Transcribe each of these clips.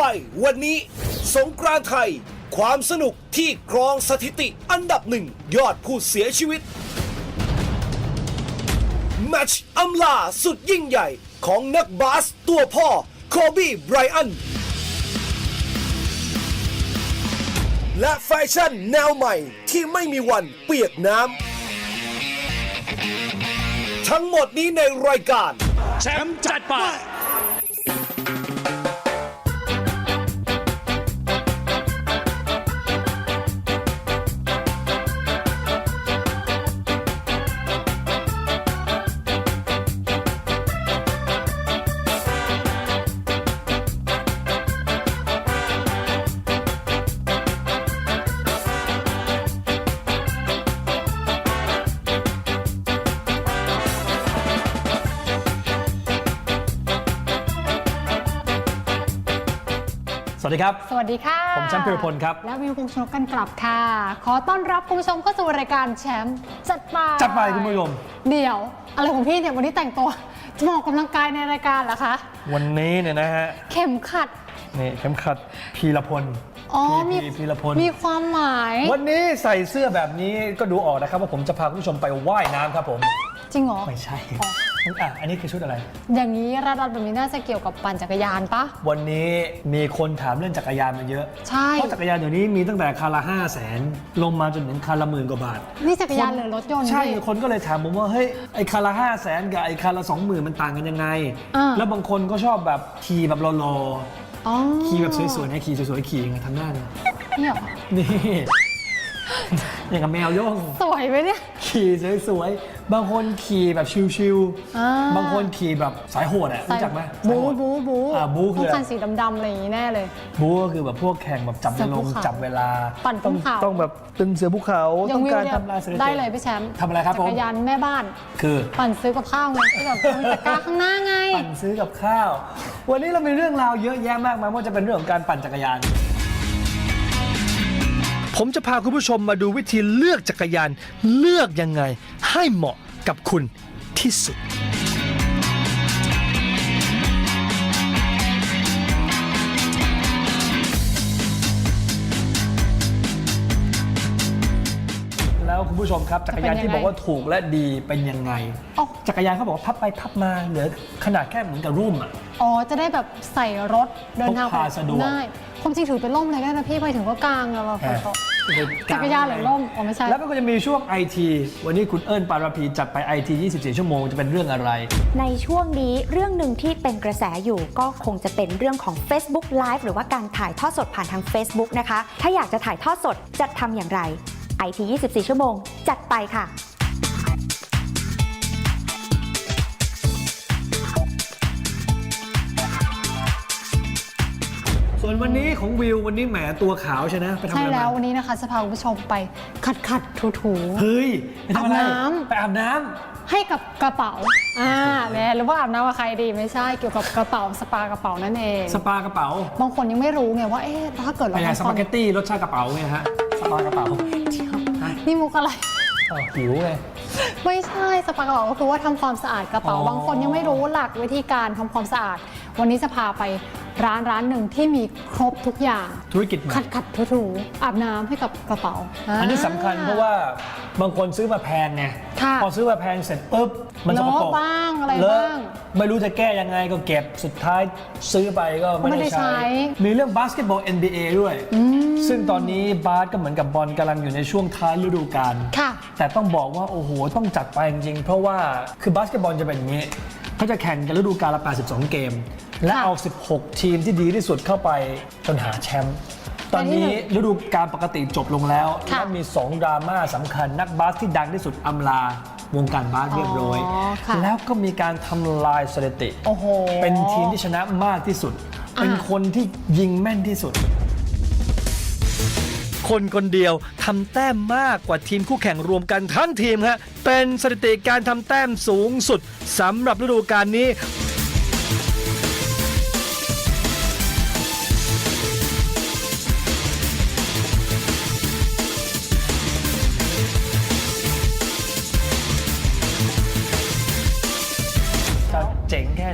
ไปวันนี้ สงกรานต์ไทย ความสนุกที่ครองสถิติอันดับหนึ่ง ยอดผู้เสียชีวิต แมตช์อำลาสุดยิ่งใหญ่ของนักบาสตัวพ่อ โคบีไบรอัน และแฟชั่นแนวใหม่ที่ไม่มีวันเปียกน้ำ ทั้งหมดนี้ในรายการ แชมป์จัดไป สวัสดีครับ สวัสดีค่ะ ผมแชมป์พีรพลครับ และวิวพงษ์ชนกกันกลับค่ะ ขอต้อนรับคุณผู้ชมเข้าสู่รายการแชมป์จัดไปจัดไปคุณผู้ชม เดี๋ยว อะไรของพี่เนี่ยวันนี้แต่งตัวจะมาออกกำลังกายในรายการเหรอคะ วันนี้เนี่ยนะฮะ เข็มขัด นี่เข็มขัดพีรพลอ๋อพีมีพีพีรพล มีความหมาย วันนี้ใส่เสื้อแบบนี้ก็ดูออกนะครับว่าผมจะพาคุณผู้ชมไปว่ายน้ำครับผม จริงเหรอ ไม่ใช่ อ๋ออะอันนี้คือชุดอะไร อย่างนี้รัดๆแบบนี้น่าจะเกี่ยวกับปั่นจักรยานปะ วันนี้มีคนถามเรื่องจักรยานมาเยอะ ใช่ เพราะจักรยานเดี๋ยวนี้มีตั้งแต่คันละห้าแสนลงมาจนถึงคันละหมื่นกว่าบาท นี่จักรยานหรือรถยนต์ใช่พี่คนก็เลยถามผมว่าเฮ้ยไอ้คันละห้าแสนกับไอ้คันละสองหมื่นมันต่างกันยังไงอ่าแล้วบางคนก็ชอบแบบขี่แบบรออ๋อๆขี่แบบสวยๆนะขี่สวยๆขี่ยังไงทำหน้าเนี่ยนี่เหรอนี่ อย่างกับแมวโย่องสวยไหมเนี่ย ขี่สวยๆ บางคนขี่แบบชิวอ่า ๆ บางคนขี่แบบสายโหดอะ รู้จักไหมบูสายโหดบูบูอ่าบูคือต้องอะไรคันสีดำๆอะไรอย่างนี้แน่เลย บูก็คือแบบพวกแข่งแบบจับเวลาลงเสือภูเขาจับเวลาปั่นภูต้องเขา ต้องแบบเป็นเสือภูเขาอย่าต้องวิวการเนี่ยทำลายสถิติ ได้เลยพี่แชมป์ทำอะไรครับผม จักรยานแม่บ้าน คือปั่นซื้อกับข้าวไงที่แบบมีตะกร้าข้างหน้าไง ปั่นซื้อกับข้าว วันนี้เรามีเรื่องราวเยอะแยะมากมายไม่ว่าจะเป็นเรื่องของการปั่นจักรยาน ผมจะพาคุณผู้ชมมาดูวิธีเลือกจักรยานเลือกยังไงให้เหมาะกับคุณที่สุด ผู้ชมครับจักรยานจะเป็นยังไงที่บอกว่าถูกและดีเป็นยังไงอ๋อจักรยานเขาบอกว่าพับไปพับมาเหลือขนาดแค่เหมือนกับรุ่มอะอ๋อจะได้แบบใส่รถเดินทางพกพาสะดวกได้ความจริงถือเป็นร่มเลยก็ได้นะพี่ไปถึงก็กลางอะเราฝนตกจักรยานหรือร่มอ๋อไม่ใช่ แล้วก็จะมีช่วง IT วันนี้คุณเอิญปาราพีจัดไป IT 24 ชั่วโมงจะเป็นเรื่องอะไร ในช่วงนี้เรื่องหนึ่งที่เป็นกระแสอยู่ก็คงจะเป็นเรื่องของ Facebook Live หรือว่าการถ่ายทอดสดผ่านทาง Facebook นะคะ ถ้าอยากจะถ่ายทอดสดจะทำอย่างไร IT 24 ชั่วโมง จัดไปค่ะส่วนวันนี้ของวิววันนี้แหมตัวขาวใช่ไหมไปทำใช่อะไรแล้วมาวันนี้นะคะจะพาคุณผู้ชมไปขัดขัดถูถู เฮ้ยไปทำอะไรอาบน้ำ ไปอาบน้ำให้กับกระเป๋าอ่าแหม่หรือว่าอาบน้ำกับใครดีไม่ใช่เกี่ยวกับกระเป๋าสปากระเป๋านั่นเองสปากระเป๋าบางคนยังไม่รู้ไงว่าเอ๊ะถ้าเกิดไปเราไงสทำตอปานเกตตี้รสชาติกระเป๋าไงฮะ สปากระเป๋านี่มุกอะไรอ้าวหิวไง ไม่ใช่สปากระเป๋าก็คือว่าทำความสะอาดกระเป๋า อ๋อ บางคนยังไม่รู้หลักวิธีการทำความสะอาด วันนี้จะพาไป ร้านร้านหนึ่งที่มีครบทุกอย่าง ธุรกิจใหม่ขัดขัดถูถูอาบน้ำให้กับกระเป๋าอันนี้สำคัญเพราะว่าบางคนซื้อมาแพงไงค่ะพอซื้อมาแพงเสร็จปุ๊บมันสกปรกเลอะบ้างอะไรเลบ้าง ไม่รู้จะแก้ยังไงก็เก็บสุดท้ายซื้อไปก็ไม่ไม่ได้ได้ใช้ ใช้ มีเรื่องบาสเกตบอล NBA ด้วย ซึ่งตอนนี้บาสก็เหมือนกับบอลกำลังอยู่ในช่วงท้ายฤดูกาล ค่ะ แต่ต้องบอกว่า โอ้โห ต้องจัดไปจริงๆ เพราะว่าคือบาสเกตบอลจะเป็นอย่างนี้เขาจะแข่งกันฤดูกาลละ 82 เกม และค่ะเอา 16 ทีมที่ดีที่สุดเข้าไปจนหาแชมป์ตอนนี้ฤดูกาลปกติจบลงแล้วค่ะแล้วมี 2 ดราม่าสำคัญนักบาสที่ดังที่สุดอำลาวงการบาสเรียบร้อยอ๋อค่ะแล้วก็มีการทำลายสถิติโอ้โหเป็นทีมที่ชนะมากที่สุดอ่าเป็นคนที่ยิงแม่นที่สุด คนคนเดียวทำแต้มมากกว่าทีมคู่แข่งรวมกันทั้งทีมฮะเป็นสถิติการทำแต้มสูงสุดสำหรับฤดูกาลนี้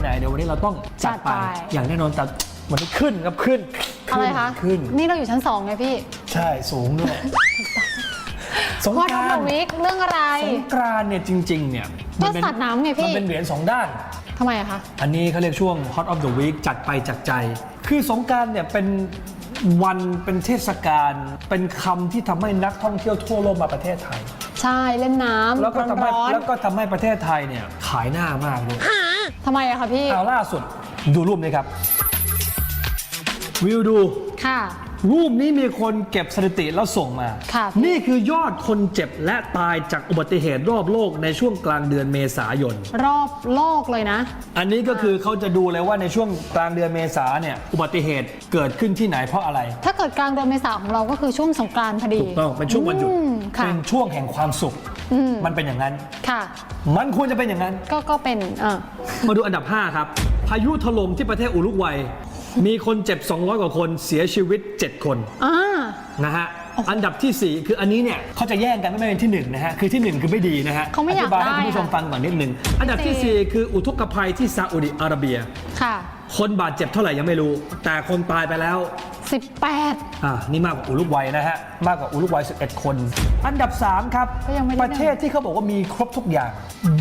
ไหนเดี๋ยววันนี้เราต้องจัดไป จัดไป อย่างแน่นอนแต่วันนี้ขึ้นครับขึ้นอะไรขึ้นคะขึ้น นี่เราอยู่ชั้นสองไงพี่ใช่สูงด้วยสงพอดกอราฟนต์วิกเรื่องอะไร สงกรานต์เนี่ยจริงๆเนี่ยก็มัเป็สัตว์น้ำไงพี่ มันเป็นเหรียญสองด้าน ทำไมอะคะ อันนี้เขาเรียกช่วง Hot of the Week จัดไปจากใจ คือสงกรารเนี่ยเป็นวันเป็นเทศกาลเป็นคำที่ทำให้นักท่องเที่ยวทั่วโลกมาประเทศไทย ใช่เล่นน้ำแล้วก็ทำให้ร้อนแล้วก็ทำให้ประเทศไทยเนี่ยขายหน้ามากเลยๆ ทำไมอะคะพี่ เอาล่าสุดดูรูปนี้ครับวิวดู ค่ะ รูปนี้มีคนเก็บสถิติแล้วส่งมา ค่ะพี่นี่คือยอดคนเจ็บและตายจากอุบัติเหตุรอบโลกในช่วงกลางเดือนเมษายน รอบโลกเลยนะ อันนี้ก็คือเขาจะดูเลยว่าในช่วงกลางเดือนเมษาเนี่ยอุบัติเหตุเกิดขึ้นที่ไหนเพราะอะไร ถ้าเกิดกลางเดือนเมษาของเราก็คือช่วงสงกรานต์พอดีถูกต้องเป็นช่วงวันหยุด อืมค่ะ เป็นช่วงแห่งความสุข อืมมันเป็นอย่างนั้น ค่ะ มันควรจะเป็นอย่างนั้น ก็ก็เป็นเออมาดูอันดับ 5 ครับ พายุถล่มที่ประเทศอุรุกวัย มีคนเจ็บ 200 กว่าคนเสียชีวิต 7 คนอ่า นะฮะ อันดับทีสี่ 4 คืออันนี้เนี่ยเขาจะแย่งกันไม่เป็นที่ 1 นะฮะ คือที่ 1 คือไม่ดีนะฮะเขาไม่อยากธิบายให้ได้คุณผู้ชมอะ ฟังก่อนนิดนึง อันดับทีสี่ 4 คืออุทกภัยที่ซาอุดิอาระเบีย ค่ะ คนบาดเจ็บเท่าไหร่ยังไม่รู้ แต่คนตายไปแล้ว 18 อ่านี่มากกว่าอุรุกวัยนะฮะ มากกว่าอุรุกวัย 11 คน อันดับ 3 ครับ ก็ยังไม่ได้ ประเทศที่เขาบอกว่ามีครบทุกอย่าง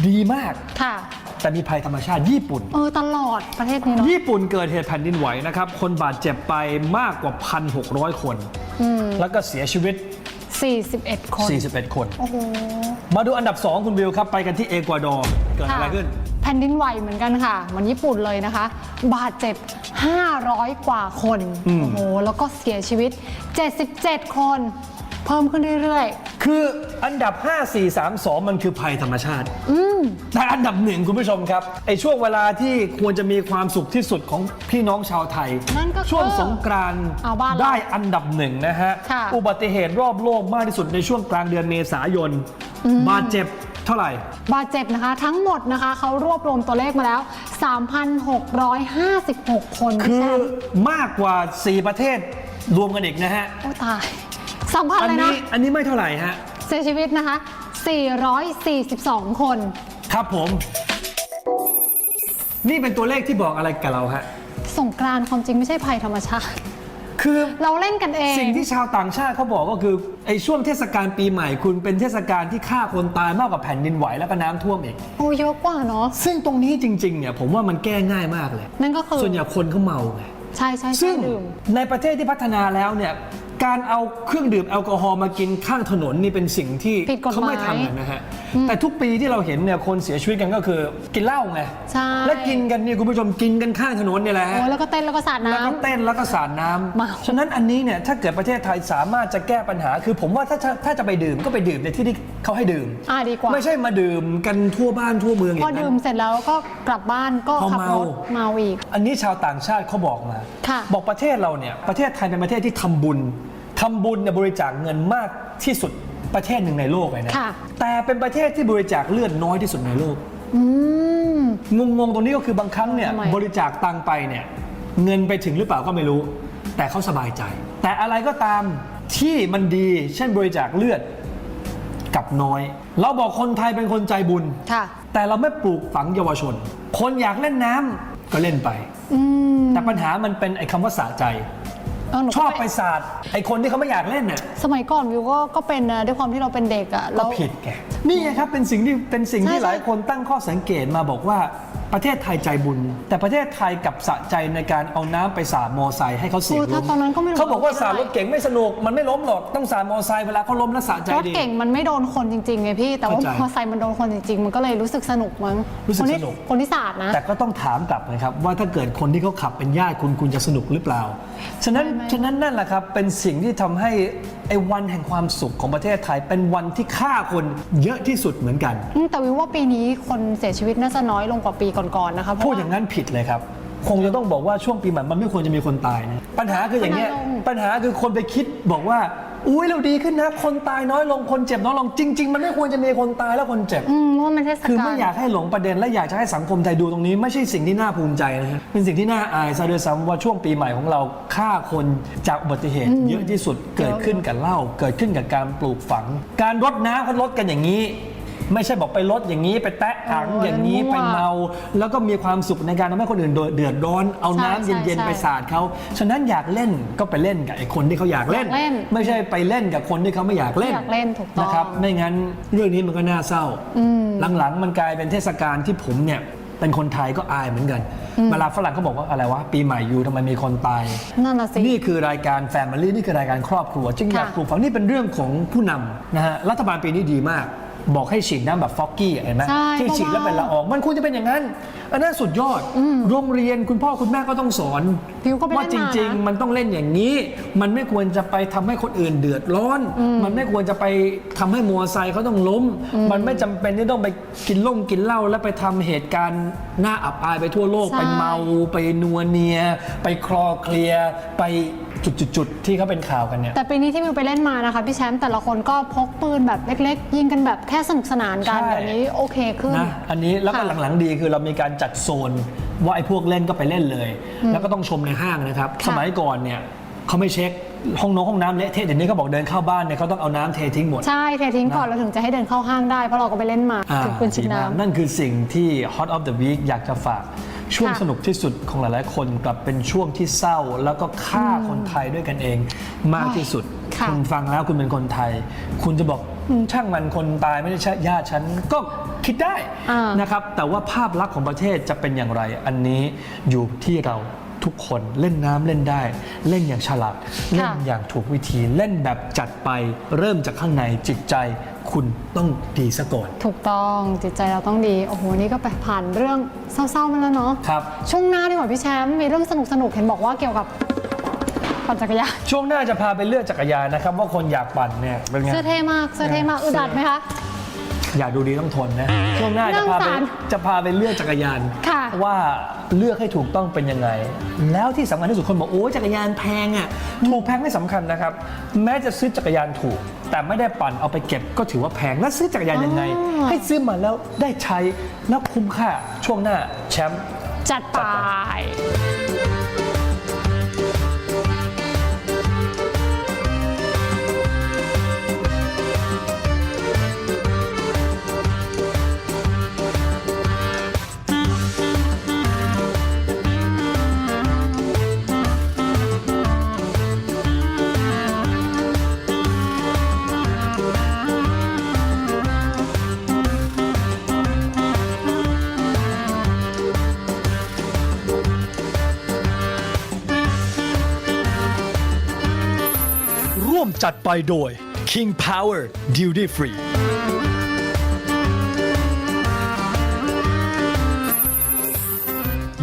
ดีมาก ค่ะ แต่มีภัยธรรมชาติญี่ปุ่น เออ ตลอดประเทศนี้เนาะญี่ปุ่นเกิดเหตุแผ่นดินไหวนะครับ คนบาดเจ็บไปมากกว่า 1,600 คนอืมแล้วก็เสียชีวิต 41 คน 41 คน โอ้โห มาดูอันดับ 2 คุณวิวครับ ไปกันที่เอกวาดอร์เกิดอะไรค่ะขึ้น แผ่นดินไหวเหมือนกันค่ะเหมือนญี่ปุ่นเลยนะคะ บาดเจ็บ 500 กว่าคนอืมโอ้โหแล้วก็เสียชีวิต 77 คน เพิ่มขึ้นเรื่อยคืออันดับ 5 4 3 2 มันคือภัยธรรมชาติๆอืมแต่อันดับหนึ่งคุณผู้ชมครับไอช่วงเวลาที่ควรจะมีความสุขที่สุดของพี่น้องชาวไทย นั่นก็คือช่วงสงกรานต์เอาบ้านเราได้อันดับหนึ่งนะฮะ ค่ะ อุบัติเหตุรอบโลกมากที่สุดในช่วงกลางเดือนเมษายน บาดเจ็บ เท่าไหร่ บาดเจ็บนะคะ ทั้งหมดนะคะเขารวบรวมตัวเลขมาแล้ว 3,656 คนคืพี่อแชมป์มากกว่า 4 ประเทศรวมกันอีกนะฮะ โอ้ตายสามพันอันเลยนะ นี้อันนี้ไม่เท่าไหร่ฮะ เสียชีวิตนะคะ 442 คน ครับผม นี่เป็นตัวเลขที่บอกอะไรกับเราฮะ สงกรานต์ความจริงไม่ใช่ภัยธรรมชาติ คือเราเล่นกันเอง สิ่งที่ชาวต่างชาติเขาบอกก็คือไอ้ช่วงเทศกาลปีใหม่คุณเป็นเทศกาลที่ฆ่าคนตายมากกว่าแผ่นดินไหวแล้วก็น้ำท่วมอีก โอ้เยอะกว่าเนาะซึ่งตรงนี้จริงๆเนี่ยผมว่ามันแก้ง่ายมากเลย นั่นก็คือส่วนใหญ่คนเขาเมาไง ใช่ใช่ใช่ซึ่งดื่ม ในประเทศที่พัฒนาแล้วเนี่ย การเอาเครื่องดื่มแอลกอฮอล์มากินข้างถนนนี่เป็นสิ่งที่ผิดกฎหมายเขาไม่ทำกันนะฮะ แต่ทุกปีที่เราเห็นเนี่ยคนเสียชีวิตกันก็คือกินเหล้าไง ใช่ และกินกันเนี่ยคุณผู้ชมกินกันข้างถนนเนี่ยแหละฮะ โอ้แล้วก็เต้นแล้วก็สาดแล้วก็น้ำเต้นแล้วก็สาดน้เมาำ ฉะนั้นอันนี้เนี่ยถ้าเกิดประเทศไทยสามารถจะแก้ปัญหา คือผมว่าถ้าถ้าถ้าจะไปดื่มก็ไปดื่มในที่ที่เขาให้ดื่ม อ่าดีกว่า ไม่ใช่มาดื่มกันทั่วบ้านทั่วเมืองอพอย่างนั้ดื่มนเสร็จแล้วก็กลับบ้านก็พอขับเมารถเมาอีก อันนี้ชาวต่างชาติเขาบอกมา ค่ะบอกประเทศเราเนี่ยประเทศไทยเป็นประเทศที่ทำบุญ ทำบุญเนี่ยบริจาคเงินมากที่สุดประเทศหนึ่งในโลกเลยนะ ค่ะ แต่เป็นประเทศที่บริจาคเลือดน้อยที่สุดในโลก อืม งงๆตรงนี้ก็คือบางครั้งเนี่ยทำไมบริจาคตังค์ไปเนี่ยเงินไปถึงหรือเปล่าก็ไม่รู้ แต่เขาสบายใจ แต่อะไรก็ตามที่มันดีเช่นบริจาคเลือดกับน้อย เราบอกคนไทยเป็นคนใจบุญ ค่ะ แต่เราไม่ปลูกฝังเยาวชน คนอยากเล่นน้ำก็เล่นไป อืม แต่ปัญหามันเป็นไอ้คำว่าสะใจ เหนูก็ชอบไปสาดไอ้คนที่เขาไม่อยากเล่นน่ะสมัยก่อนวิวก็ก็เป็นนะด้วยความที่เราเป็นเด็กอะก็เรา ผิดแกนี่ไงครับเป็นสิ่งที่เป็นสิ่งที่ใช่ หลายคนตั้งข้อสังเกตมาบอกว่า ประเทศไทยใจบุญ แต่ประเทศไทยกับสะใจในการเอาน้ำไปสาดมอไซค์ให้เขาเสียงโอ้ถ้าล้มตอนนั้นก็ไม่รู้เขาบอกว่าว่าสาดรถเก่งไม่สนุกมันไม่ล้มหรอกต้องสาดมอไซค์เวลาเขาล้มแล้วสะใจรถดี เก่งมันไม่โดนคนจริงๆไงพี่ แต่ว่าเข้าใจ มอไซค์มันโดนคนจริงๆ มันก็เลยรู้สึกสนุกมั้งรู้สึกคนที่สนุก คนที่สาดนะ แต่ก็ต้องถามกลับนะครับ ว่าถ้าเกิดคนที่เขาขับเป็นญาติคุณคุณจะสนุกหรือเปล่า ฉะนั้นไม่ไม่ฉะนั้นนั่นแหละครับ เป็นสิ่งที่ทำให้ไอ้วันแห่งความสุขของประเทศไทย เป็นวันที่ฆ่าคนเยอะที่สุดเหมือนกัน อืมแต่วิวว่าปีนี้คนเสียชีวิตน่าจะน้อยลงกว่าปีก่อนๆนะคะเพพูราะดว่าอย่างนั้นผิดเลยครับ คงจะต้องบอกว่าช่วงปีใหม่มันไม่ควรจะมีคนตายนะปัญหาคืออย่างเงี้ยน้อยลง ปัญหาคือคนไปคิดบอกว่า อุ้ยเราดีขึ้นนะคนตายน้อยลงคนเจ็บน้อยลงจริง ๆ มันไม่ควรจะมีคนตายและคนเจ็บ อืมเพราะว่ามันเทศกาล คือไม่อยากให้หลงประเด็นและอยากจะให้สังคมไทยดูตรงนี้ไม่ใช่สิ่งที่น่าภูมิใจนะฮะเป็นสิ่งที่น่าอายซะด้วยซ้ำว่าช่วงปีใหม่ของเราฆ่าคนจากอุบัติเหตุ เยอะที่สุดเกิดขึ้นกับเหล้าเกิดขึ้นกับการปลูกฝัง การรดน้ำก็ลดกันอย่างนี้ ไม่ใช่บอกไปลดอย่างนี้ไปแตะถังโอ้ยอย่างนี้มั่วไปเมา แล้วก็มีความสุขในการทำให้คนอื่นเดือดร้อนเอาน้ำใช่เย็นใช่ๆไปสาดเขาฉะนั้นอยากเล่นก็ไปเล่นกับไอ้คนที่เขาอยากเล่นอยากเล่น ไม่ใช่ไปเล่นกับคนที่เขาไม่อยากเล่นอยากเล่นถูกต้องนะครับไม่งั้นเรื่องนี้มันก็น่าเศร้าอืมหลังๆ มันกลายเป็นเทศกาลที่ผมเนี่ยเป็นคนไทยก็อายเหมือนกัน เวลาฝรั่งเขาบอกว่าอะไรวะ ปีใหม่อยู่ทำไมมีคนตาย นั่นน่ะสิ นี่คือรายการ Family นี่คือรายการครอบครัว จึงอยากค่ะปลูกฝังนี่เป็นเรื่องของผู้นำนะฮะ รัฐบาลปีนี้ดีมาก บอกให้ฉีดน้ำแบบฟอกกี้เห็นไหมใช่ที่ฉีดแล้วเป็นละอองมันควรจะเป็นอย่างนั้น อันนั้นสุดยอดโรงเรียนคุณพ่อคุณแม่ก็ต้องสอนพิวก็ไปว่าเล่นจมาริงนะๆมันต้องเล่นอย่างนี้ มันไม่ควรจะไปทำให้คนอื่นเดือดร้อน มันไม่ควรจะไปทำให้มอไซค์เขาต้องล้ม มันไม่จำเป็นที่ต้องไปกินล่งกินเหล้าแล้วไปทำเหตุการณ์น่าอับอายไปทั่วโลกใช่ ไปเมา ไปนัวเนีย ไปคลอเคลียร์ไป จุดๆๆที่เขาเป็นข่าวกันเนี่ย แต่ปีนี้ที่วิวไปเล่นมานะคะพี่แชมป์แต่ละคนก็พกปืนแบบเล็ก ๆ ยิงกันแบบแค่สนุกสนานกันใช่เดี๋ยวนี้โอเคขึ้น นะอันนี้แล้วก็ค่ะหลังๆดีคือเรามีการจัดโซนว่าไอ้พวกเล่นก็ไปเล่นเลย แล้วก็ต้องชมในห้างนะครับ ค่ะ สมัยก่อนเนี่ยเขาไม่เช็คห้องน้องห้องน้ำเละเทะเดี๋ยวนี้เขาบอกเดินเข้าบ้านเนี่ยเขาต้องเอาน้ำเททิ้งหมด ใช่เททิ้งก่อนนะเราถึงจะให้เดินเข้าห้างได้เพราะเราก็ไปเล่นมาอ่าถึงปืนฉีดดีมากน้ำนั่นคือสิ่งที่ Hot of the Week อยากจะฝาก ช่วงค่ะสนุกที่สุดของหลายๆ คนกลับเป็นช่วงที่เศร้าแล้วก็ฆ่าคนไทยด้วยกันเอง มากที่สุดค่ะณฟังแล้วคุณเป็นคนไทย คุณจะบอกอืมช่างมันคนตายไม่ได้ใช่ญาติฉันก็คิดได้อ่านนะครับ แต่ว่าภาพลักษณ์ของประเทศจะเป็นอย่างไร อันนี้อยู่ที่เรา ทุกคนเล่นน้ำเล่นได้ เล่นอย่างฉลาดเล่นอย่างถูกวิธีเล่นแบบจัดไปเริ่มจากข้างในจิตใจคุณต้องดีซะก่อน ถูกต้องจิตใจเราต้องดี โอ้โห นี่ก็ไปผ่านเรื่องเศร้าๆมาแล้วเนาะครับช่วงหน้าดีกว่าพี่แชมป์มีเรื่องสนุกๆเห็นบอกว่าเกี่ยวกับปั่นจักรยานช่วงหน้าจะพาไปเลือกจักรยานนะครับ ว่าคนอยากปั่นเนี่ยเป็นไงเสื้อเท่มากเสื้อเท่มากอึดอัดไหมคะอยากดูดีต้องทนนะช่วงหน้าจะพาไปน่าสงสารจะพาไปเลือกจักรยานค่ะ ว่าเลือกให้ถูกต้องเป็นยังไง แล้วที่สำคัญที่สุดคนบอกโอ้ยจักรยานแพงอะถูกแพงไม่สำคัญนะครับ แม้จะซื้อจักรยานถูก แต่ไม่ได้ปั่นเอาไปเก็บก็ถือว่าแพงแล้วซื้อจักรยานยังไงอ๋อให้ซื้อมาแล้วได้ใช้แล้วคุ้มค่าช่วงหน้าแชมป์จัดไป จัดไปโดย King Power Duty Free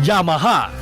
Yamaha